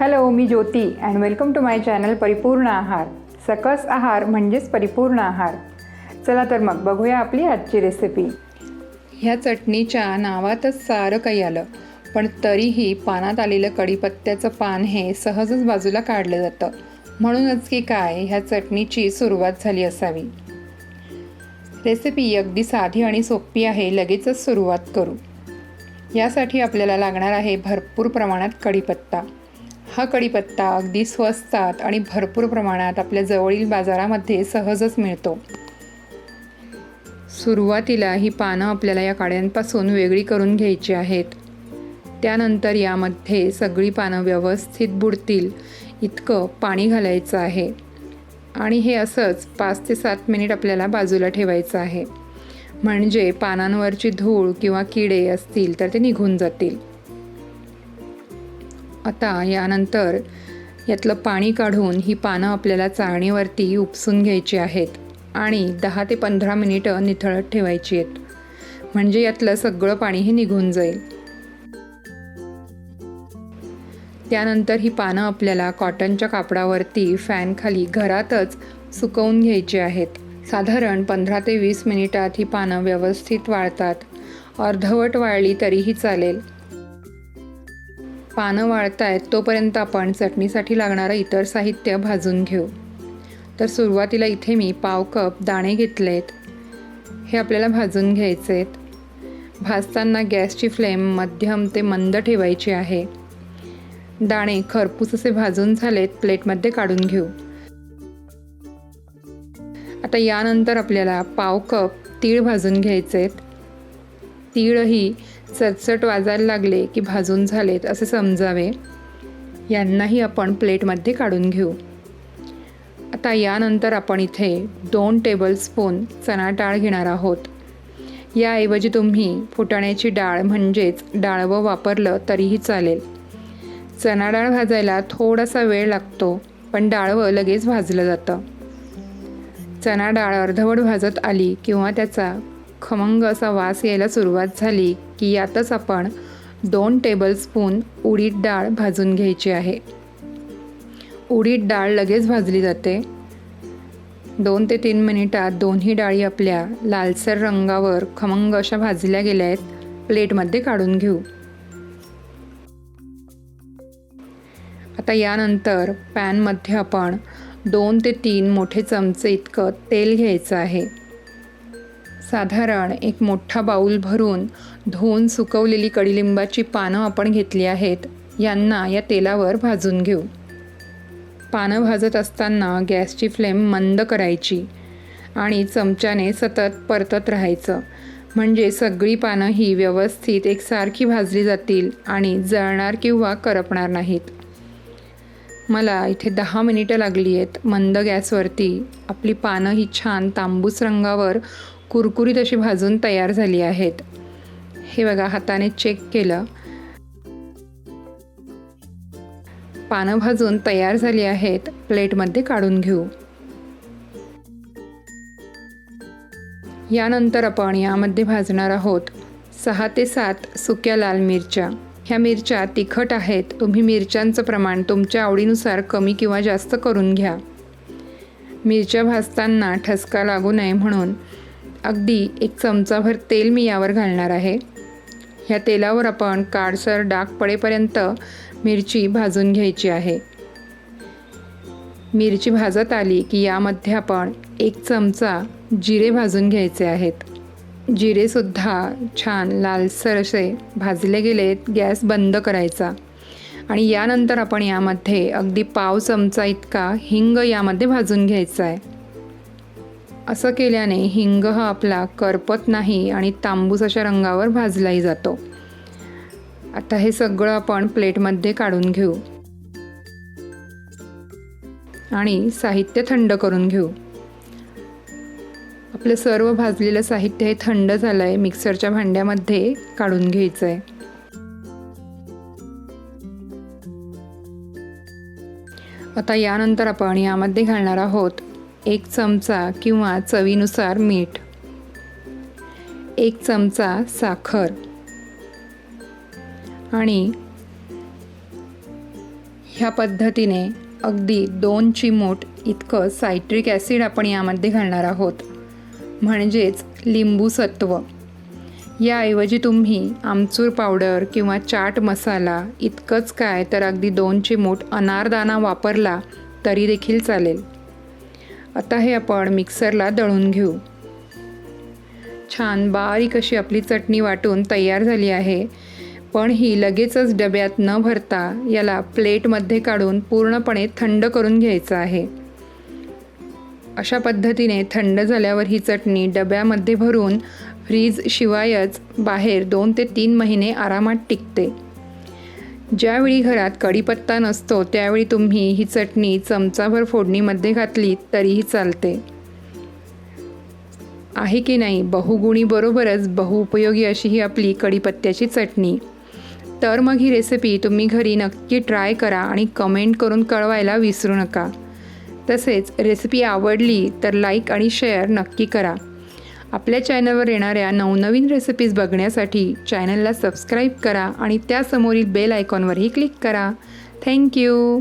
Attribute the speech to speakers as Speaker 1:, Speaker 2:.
Speaker 1: Hello me Jyoti and welcome to my channel परिपूर्ण आहार सकस आहार म्हणजेच परिपूर्ण आहार. चला तर मग बघूया आपली आजची रेसिपी ह्या चटणीच्या नावातच सारं काही आलं पण तरीही पानात आलेलं कढीपत्त्याचं पान हे सहजच बाजूला काढलं जातं. म्हणूनच की काय ह्या चटणीची सुरुवात झाली असावी. रेसिपी अगदी साधी आणि सोपी आहे लगेचच सुरुवात करू. यासाठी आपल्याला लागणार आहे भरपूर प्रमाणात कढीपत्ता. हा कढीपत्ता अगदी स्वस्तात आणि भरपूर प्रमाणात आपल्या जवळील बाजारामध्ये सहजच मिळतो. सुरुवातीला ही पानं आपल्याला या काड्यांपासून वेगळी करून घ्यायची आहेत. त्यानंतर यामध्ये सगळी पानं व्यवस्थित बुडतील इतकं पाणी घालायचं आहे. आणि हे असंच पाच ते सात मिनिट आपल्याला बाजूला ठेवायचं आहे. म्हणजे पानांवरची धूळ किंवा किडे असतील तर ते निघून जातील. आता यानंतर यातलं पाणी काढून ही पानं आपल्याला चाळणीवरती उपसून घ्यायची आहेत आणि दहा ते पंधरा मिनिटं निथळत ठेवायची आहेत. म्हणजे यातलं सगळं पाणी हे निघून जाईल. त्यानंतर ही पानं आपल्याला कॉटनच्या कापडावरती फॅनखाली घरातच सुकवून घ्यायची आहेत. साधारण पंधरा ते वीस मिनिटात ही पानं व्यवस्थित वाळतात. अर्धवट वाळली तरीही चालेल. पानं वाळतायत तोपर्यंत आपण चटणीसाठी लागणारं इतर साहित्य भाजून घेऊ. तर सुरुवातीला इथे मी पाव कप दाणे घेतलेत. हे आपल्याला भाजून घ्यायचे आहेत भाजताना गॅसची फ्लेम मध्यम ते मंद ठेवायची आहे. दाणे खरपूस असे भाजून झालेत प्लेटमध्ये काढून घेऊ. आता यानंतर आपल्याला पाव कप तीळ भाजून घ्यायचे आहेत तीळही चटचट वाजायला लागले की भाजून झालेत असे समजावे. यांनाही आपण प्लेटमध्ये काढून घेऊ. आता यानंतर आपण इथे दोन टेबलस्पून चणा डाळ घेणार आहोत. याऐवजी तुम्ही फुटाण्याची डाळ म्हणजेच डाळवं वापरलं तरीही चालेल. चणा डाळ भाजायला थोडासा वेळ लागतो पण डाळवं लगेच भाजलं जातं. चणा डाळ अर्धवट भाजत आली किंवा त्याचा खमंग असा वास यायला सुरुवात झाली की यातच आपण दोन टेबलस्पून उडीद डाळ भाजून घ्यायची आहे. उडीद डाळ लगेच भाजली जाते. दोन ते तीन मिनिटात दोन्ही डाळी आपल्या लालसर रंगावर खमंग अशा भाजल्या गेल्या आहेत. प्लेटमध्ये काढून घेऊ. आता यानंतर पॅनमध्ये आपण दोन ते तीन मोठे चमचे इतकं तेल घ्यायचं आहे. साधारण एक मोठा बाऊल भरून धुवून सुकवलेली कडीलिंबाची पानं आपण घेतली आहेत यांना या तेलावर भाजून घेऊ. पानं भाजत असताना गॅसची फ्लेम मंद करायची आणि चमच्याने सतत परतत राहायचं. म्हणजे सगळी पानं ही व्यवस्थित एकसारखी भाजली जातील आणि जळणार किंवा करपणार नाहीत. मला इथे दहा मिनिटं लागली आहेत मंद गॅसवरती. आपली पानं ही छान तांबूस रंगावर कुरकुरीत अशी भाजून तयार झाली आहेत. हे बघा हाताने चेक केलं. पानं भाजून तयार झाली आहेत. प्लेटमध्ये काढून घेऊ. यानंतर आपण यामध्ये भाजणार आहोत सहा ते सात सुक्या लाल मिरच्या. ह्या मिरच्या तिखट आहेत. तुम्ही मिरच्यांचं प्रमाण तुमच्या आवडीनुसार कमी किंवा जास्त करून घ्या. मिरच्या भाजताना ठसका लागू नये म्हणून अगदी एक चमचाभर तेल मी यावर घालणार आहे. ह्या तेलावर आपण काळसर डाग पडेपर्यंत मिरची भाजून घ्यायची आहे. मिरची भाजत आली की यामध्ये आपण एक चमचा जिरे भाजून घ्यायचे आहेत. जिरेसुद्धा छान लालसर असे भाजले गेलेत गॅस बंद करायचा. आणि यानंतर आपण यामध्ये अगदी पाव चमचा इतका हिंग यामध्ये भाजून घ्यायचा आहे. असं केल्याने हिंग हा आपला करपत नाही आणि तांबूस अशा रंगावर भाजलाही जातो. आता हे सगळं आपण प्लेटमध्ये काढून घेऊ. आणि साहित्य थंड करून घेऊ. आपलं सर्व भाजलेलं साहित्य हे थंड झालं आहे मिक्सरच्या भांड्यामध्ये काढून घ्यायचं आहे आता यानंतर आपण यामध्ये घालणार आहोत एक चमचा किंवा चवीनुसार मीठ. एक चमचा साखर. आणि ह्या पद्धतीने अगदी दोन चिमूट इतकं सायट्रिक ॲसिड आपण यामध्ये घालणार आहोत. म्हणजेच लिंबूसत्व. याऐवजी तुम्ही आमचूर पावडर किंवा चाट मसाला इतकंच काय तर अगदी दोन चिमूट अनारदाना वापरला तरी देखील चालेल. आता हे आपण मिक्सरला दळून घेऊ. छान बारीक अशी आपली चटणी वाटून तयार झाली आहे. पण ही लगेचच डब्यात न भरता याला प्लेटमध्ये काढून पूर्णपणे थंड करून घ्यायचं आहे. अशा पद्धतीने थंड झाल्यावर ही चटणी डब्यामध्ये भरून फ्रीज शिवायच बाहेर दोन ते तीन महिने आरामात टिकते. ज्यावेळी घरात कढीपत्ता नसतो त्यावेळी तुम्ही ही चटणी चमचाभर फोडणीमध्ये घातली तरीही चालते. आहे की नाही? बहुगुणी बरोबरच बहुउपयोगी अशी ही आपली कढीपत्त्याची चटणी. तर मग ही रेसिपी तुम्ही घरी नक्की ट्राय करा आणि कमेंट करून कळवायला विसरू नका. तसेच रेसिपी आवडली तर लाईक आणि शेअर नक्की करा. आपल्या चॅनलवर येणाऱ्या नवनवीन रेसिपीज बघण्यासाठी चॅनलला सबस्क्राईब करा आणि त्यासमोरील बेल आयकॉनवरही क्लिक करा. Thank you